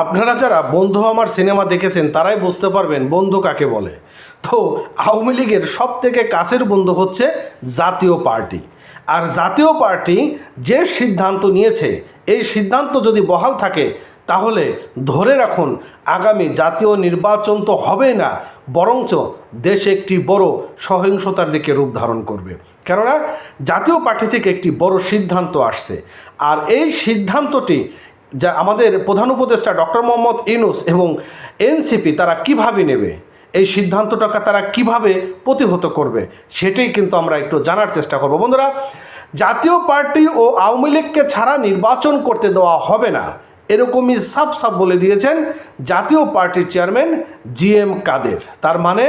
আপনারা যারা বন্ধু আমার সিনেমা দেখেছেন, তারাই বুঝতে পারবেন বন্ধু কাকে বলে। তো আওয়ামী লীগের সব থেকে কাছের বন্ধু হচ্ছে জাতীয় পার্টি। আর জাতীয় পার্টি যে সিদ্ধান্ত নিয়েছে, এই সিদ্ধান্ত যদি বহাল থাকে, তাহলে ধরে রাখুন, আগামী জাতীয় নির্বাচন তো হবে না, বরঞ্চ দেশ একটি বড় সহিংসতার দিকে রূপ ধারণ করবে। কেননা, জাতীয় পার্টি থেকে একটি বড় সিদ্ধান্ত আসছে। আর এই সিদ্ধান্তটি যা আমাদের প্রধান উপদেষ্টা ডক্টর মোহাম্মদ ইনুস এবং এনসিপি তারা কীভাবে নেবে? এই সিদ্ধান্তটাকে তারা কীভাবে প্রতিহত করবে? সেটাই কিন্তু আমরা একটু জানার চেষ্টা করব। বন্ধুরা, জাতীয় পার্টি ও আওয়ামী লীগকে ছাড়া নির্বাচন করতে দেওয়া হবে না, এরকমই সাফ সাফ বলে দিয়েছেন জাতীয় পার্টির চেয়ারম্যান জি এম কাদের। তার মানে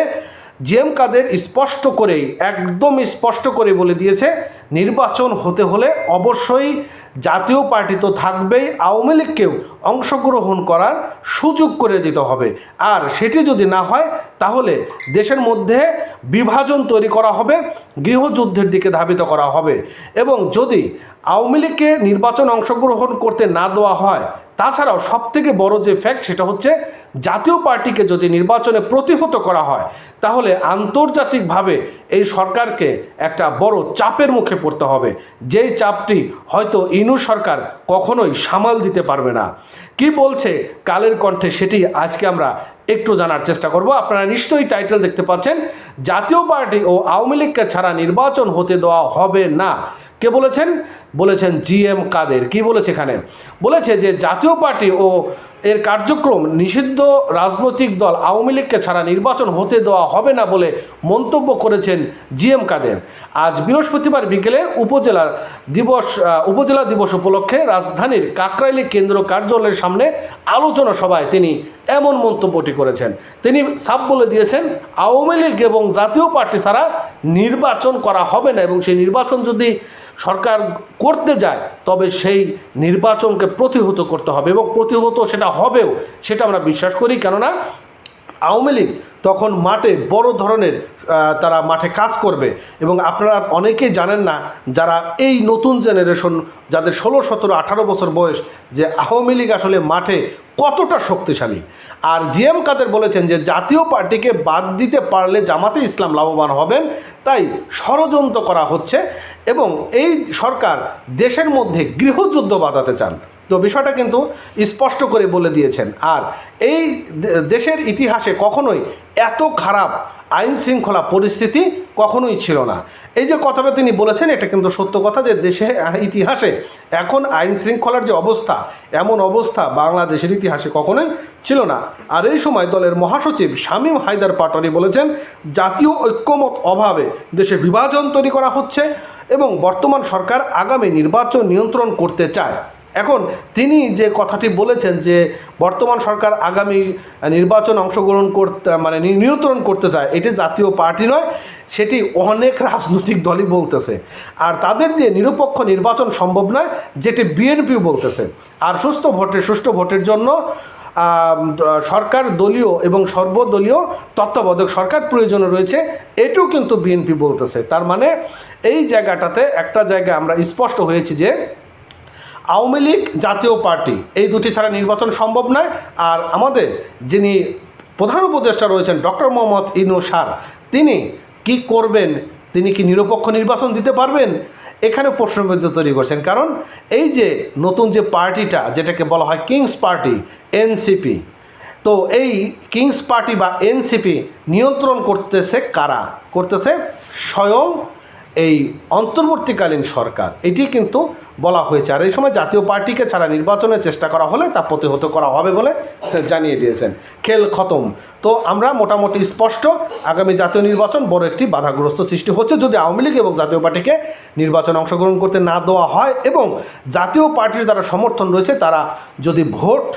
জি এম কাদের স্পষ্ট করেই, একদম স্পষ্ট করে বলে দিয়েছে নির্বাচন হতে হলে অবশ্যই জাতীয় পার্টি তো থাকবেই, আওয়ামী লীগকেও অংশগ্রহণ করার সুযোগ করে দিতে হবে। আর সেটি যদি না হয়, তাহলে দেশের মধ্যে বিভাজন তৈরি করা হবে, গৃহযুদ্ধের দিকে ধাবিত করা হবে। এবং যদি আওয়ামী লীগকে নির্বাচন অংশগ্রহণ করতে না দেওয়া হয় তাছাড়াও সব থেকে বড় যে ফ্যাক্ট সেটা হচ্ছে জাতীয় পার্টিকে যদি নির্বাচনে প্রতিহত করা হয়, তাহলে আন্তর্জাতিকভাবে এই সরকারকে একটা বড় চাপের মুখে পড়তে হবে। যেই চাপটি হয়তো ইনু সরকার কখনোই সামাল দিতে পারবে না। কি বলছে কালের কণ্ঠে সেটি আজকে আমরা একটু জানার চেষ্টা করব। আপনারা নিশ্চয়ই টাইটেল দেখতে পাচ্ছেন, জাতীয় পার্টি ও আওয়ামী লীগকে ছাড়া নির্বাচন হতে দেওয়া হবে না। কে বলেছেন? বলেছেন জি এম কাদের। কি বলেছে এখানে? বলেছে যে জাতীয় পার্টি ও এর কার্যক্রম নিষিদ্ধ রাজনৈতিক দল আওয়ামী লীগকে ছাড়া নির্বাচন হতে দেওয়া হবে না বলে মন্তব্য করেছেন জি এম কাদের। আজ বৃহস্পতিবার বিকেলে উপজেলা দিবস উপজেলা দিবস উপলক্ষে রাজধানীর কাকরাইলি কেন্দ্র কার্যালয়ের সামনে আলোচনা সভায় তিনি এমন মন্তব্যটি করেছেন। তিনি সাপ বলে দিয়েছেন, আওয়ামী লীগ এবং জাতীয় পার্টি ছাড়া নির্বাচন করা হবে না এবং সেই নির্বাচন যদি সরকার করতে যায়, তবে সেই নির্বাচনকে প্রতিহত করতে হবে এবং প্রতিহত সেটা হবেও, সেটা আমরা বিশ্বাস করি। কেননা আওয়ামী লীগ তখন মাঠে বড় ধরনের তারা মাঠে কাজ করবে। এবং আপনারা অনেকেই জানেন না, যারা এই নতুন জেনারেশন যাদের ষোলো, সতেরো, আঠারো বছর বয়স, যে আওয়ামী লীগ আসলে মাঠে কতটা শক্তিশালী। আর জি এম কাদের বলেছেন যে, জাতীয় পার্টিকে বাদ দিতে পারলে জামাতে ইসলাম লাভবান হবেন, তাই ষড়যন্ত্র করা হচ্ছে এবং এই সরকার দেশের মধ্যে গৃহযুদ্ধ বাঁধাতে চান। তো বিষয়টা কিন্তু স্পষ্ট করে বলে দিয়েছেন। আর এই দেশের ইতিহাসে কখনোই এত খারাপ আইন শৃঙ্খলা পরিস্থিতি কখনোই ছিল না। এই যে কথাটা তিনি বলেছেন, এটা কিন্তু সত্য কথা যে দেশে, ইতিহাসে এখন আইন শৃঙ্খলার যে অবস্থা, এমন অবস্থা বাংলাদেশের ইতিহাসে কখনোই ছিল না। আর এই সময় দলের মহাসচিব শামীম হায়দার পাটরি বলেছেন, জাতীয় ঐক্যমত অভাবে দেশে বিভাজন তৈরি করা হচ্ছে এবং বর্তমান সরকার আগামী নির্বাচন নিয়ন্ত্রণ করতে চায়। এখন তিনি যে কথাটি বলেছেন যে বর্তমান সরকার আগামী নির্বাচন অংশগ্রহণ করতে মানে নিয়ন্ত্রণ করতে চায়, এটি জাতীয় পার্টি নয়, সেটি অনেক রাজনৈতিক দলই বলতেছে। আর তাদের দিয়ে নিরপেক্ষ নির্বাচন সম্ভব নয়, যেটি বিএনপিও বলতেছে। আর সুস্থ ভোটের সুষ্ঠু ভোটের জন্য সরকার দলীয় এবং সর্বদলীয় তত্ত্বাবধায়ক সরকার প্রয়োজন রয়েছে, এটিও কিন্তু বিএনপি বলতেছে। তার মানে এই জায়গাটাতে একটা জায়গায় আমরা স্পষ্ট হয়েছি যে আওয়ামী লীগ জাতীয় পার্টি। এই দুটি ছাড়া নির্বাচন সম্ভব নয়। আর আমাদের যিনি প্রধান উপদেষ্টা রয়েছেন ডক্টর মোহাম্মদ ইনু সার, তিনি কি করবেন? তিনি কি নিরপেক্ষ নির্বাচন দিতে পারবেন? এখানে প্রশ্নবিদ্ধ তৈরি করছেন। কারণ এই যে নতুন যে পার্টিটা, যেটাকে বলা হয় কিংস পার্টি, এনসিপি, তো এই কিংস পার্টি বা এনসিপি নিয়ন্ত্রণ করতেছে কারা? করতেছে স্বয়ং এই অন্তর্বর্তীকালীন সরকার। এটি কিন্তু বলা হয়েছে। আর এই সময় জাতীয় পার্টিকে ছাড়া নির্বাচনের চেষ্টা করা হলে তা প্রতিহত করা হবে বলে জানিয়ে দিয়েছেন। খেল খতম। তো আমরা মোটামুটি স্পষ্ট, আগামী জাতীয় নির্বাচন বড় একটি বাধাগ্রস্ত সৃষ্টি হচ্ছে যদি আওয়ামী লীগ এবং জাতীয় পার্টিকে নির্বাচনে অংশগ্রহণ করতে না দেওয়া হয় এবং জাতীয় পার্টির যারা সমর্থন রয়েছে তারা যদি ভোট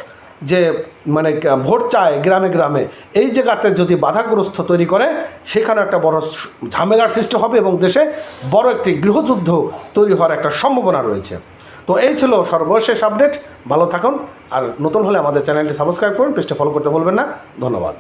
যে মানে ভোট চায় গ্রামে গ্রামে, এই জায়গাতে যদি বাধাগ্রস্ত তৈরি করে, সেখানে একটা বড় ঝামেলার সৃষ্টি হবে এবং দেশে বড় একটি গৃহযুদ্ধ তৈরি হওয়ার একটা সম্ভাবনা রয়েছে। তো এই ছিল সর্বশেষ আপডেট। ভালো থাকুন, আর নতুন হলে আমাদের চ্যানেলটি সাবস্ক্রাইব করুন, পেজটা ফলো করতে বলবেন না। ধন্যবাদ।